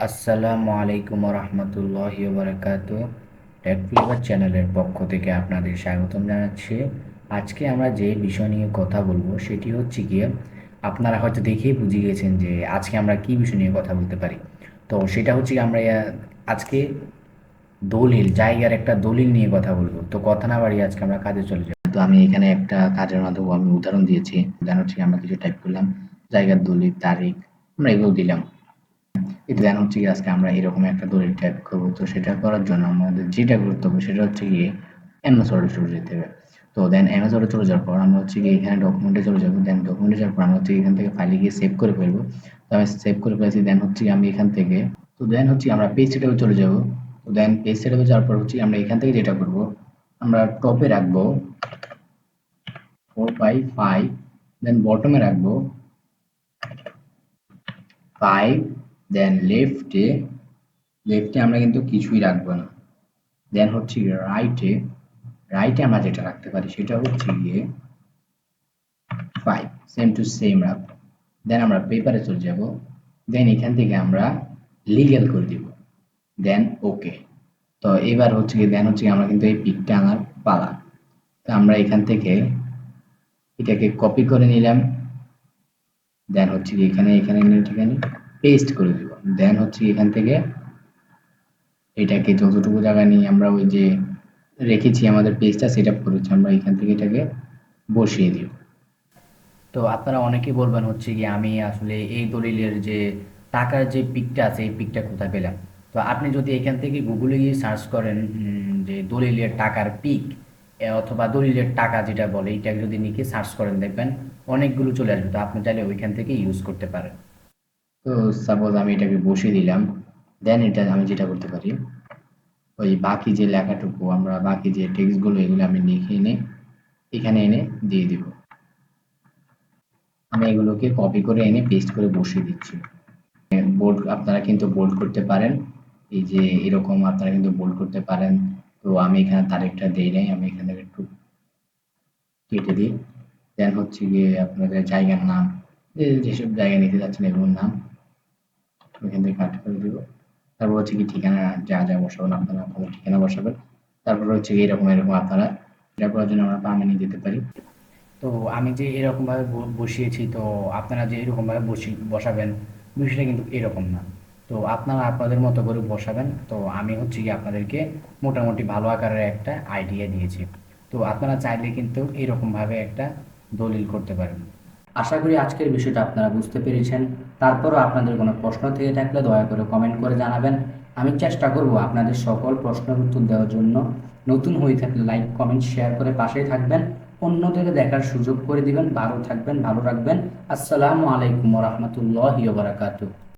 আসসালামু আলাইকুম রহমতুল্লাহ বারকাত take flavour চ্যানেলের পক্ষ থেকে আপনাদের স্বাগতম জানাচ্ছি। আজকে আমরা যে বিষয় নিয়ে কথা বলব সেটি হচ্ছে গিয়ে, আপনারা হয়তো দেখেই বুঝে গেছেন যে আজকে আমরা কি বিষয় নিয়ে কথা বলতে পারি। তো সেটা হচ্ছে আমরা, আজকে দলিল, জায়গার একটা দলিল নিয়ে কথা বলব। তো কথা না বাড়িয়ে আজকে আমরা কাজে চলে যাই তো আমি এখানে একটা কাজের মাধ্যমে আমি উদাহরণ দিয়েছি। উদাহরণ হচ্ছে আমরা কিছু টাইপ করলাম, জায়গার দলিল, তারিখ, আমরা এগুলো দিলাম। এটা দেন হচ্ছে কি আজকে আমরা এরকম একটা দলিল টাইপ করব, তো সেটা করার জন্য আমাদের যেটা করতে হবে সেটা হচ্ছে গিয়ে অ্যামাজনে চলে যেতে হবে। তো দেন অ্যামাজনে চলে যাওয়ার পর আমরা হচ্ছে গিয়ে এখানে ডকুমেন্টে চলে যাব দেন ডকুমেন্টে যাওয়ার পর আমরা হচ্ছে এখান থেকে ফাইলে গিয়ে সেভ করে ফেলব। তো আমি সেভ করে ফেলেছি দেন হচ্ছে আমি এখান থেকে, তো দেন হচ্ছে আমরা পেজ সেটআপে চলে যাব। তো দেন পেজ সেটআপে যাওয়ার পর হচ্ছে আমরা এখান থেকে যেটা করব, আমরা টপে রাখব ফোর বাই ফাইভ দেন বটমে রাখব ফাইভ দেন লেফটে লেফটে আমরা কিন্তু কিছুই রাখব না। দেন হচ্ছে রাইটে রাইটে আমরা যেটা রাখতে পারি সেটা হচ্ছে গিয়ে ফাইভ সেম টু সেম রাখব দেন আমরা পেপারে চলে যাব। দেন এখান থেকে আমরা লিগেল করে দিব। দেন ওকে তো এবার হচ্ছে গিয়ে দেন হচ্ছে গিয়ে আমরা কিন্তু এই পিকটা আনার পালা। তো আমরা এখান থেকে এটাকে কপি করে নিলাম। দেন হচ্ছে কি এখানে এখানে নিয়ে এখানে পেস্ট করে দিব। দেন হচ্ছে এখান থেকে এটাকে যতটুকু জায়গা নিয়ে আমরা ওই যে রেখেছি আমাদের পেজটা সেট আপ করেছি, আমরা এখান থেকে এটাকে বসিয়ে দিব। তো আপনারা অনেকেই বলবেন হচ্ছে কি আমি আসলে এই দলিলের যে টাকার যে পিকটা আছে, এই পিকটা কোথায় পেলাম? তো আপনি যদি এখান থেকে গুগলে গিয়ে সার্চ করেন যে দলিলের টাকার পিক অথবা দলিলের টাকা যেটা বলে এটা যদি লিখে সার্চ করেন, দেখবেন অনেকগুলো চলে আসবে। তো আপনি চাইলে ওইখান থেকে ইউজ করতে পারেন। তো সাপোজ আমি এটাকে বসিয়ে দিলাম দেন এটা আমি যেটা করতে পারি, ওই বাকি যে লেখাটুকু আমরা বাকি যে টেক্সটগুলো এগুলো আমি লিখে এনে এখানে এনে দিয়ে দিব। আমি এগুলোকে কপি করে এনে পেস্ট করে বসিয়ে দিচ্ছি। বোল্ড আপনারা কিন্তু বোল্ড করতে পারেন, এই যে এরকম আপনারা কিন্তু বোল্ড করতে পারেন। তো আমি এখানে তারিখটা দেই নাই, আমি এখানে একটু কেটে দিই। দেন হচ্ছে গিয়ে আপনাদের জায়গার নাম যেসব জায়গা নিতে যাচ্ছেন এগুলোর নাম এখান থেকে কাট করে দিব। তারপর হচ্ছে কি ঠিকানা, যা যা বসাবেন, আপনারা আপনাদের ঠিকানা বসাবেন। তারপর হচ্ছে এরকম এরকম আপনারা এটা আমরা পারি। তো আমি যে এরকমভাবে বসিয়েছি, তো আপনারা যে এরকমভাবে বসি, বসাবেন, বিষয়টা কিন্তু এরকম না। তো আপনারা আপনাদের মতো করে বসাবেন, তো আমি হচ্ছে কি আপনাদেরকে মোটামুটি ভালো আকারের একটা আইডিয়া দিয়েছি। তো আপনারা চাইলে কিন্তু এরকমভাবে একটা দলিল করতে পারেন। আশা করি আজকের বিষয়টা আপনারা বুঝতে পেরেছেন। তারপরও আপনাদের কোনো প্রশ্ন থেকে থাকলে দয়া করে কমেন্ট করে জানাবেন। আমি চেষ্টা করব আপনাদের সকল প্রশ্নের উত্তর দেওয়ার জন্য। নতুন হয়ে থাকলে লাইক কমেন্ট শেয়ার করে পাশেই থাকবেন। অন্যদের দেখার সুযোগ করে দিবেন। ভালো থাকবেন, ভালো রাখবেন। আসসালামু আলাইকুম রহমতুল্লাহ বারাকাতুহ।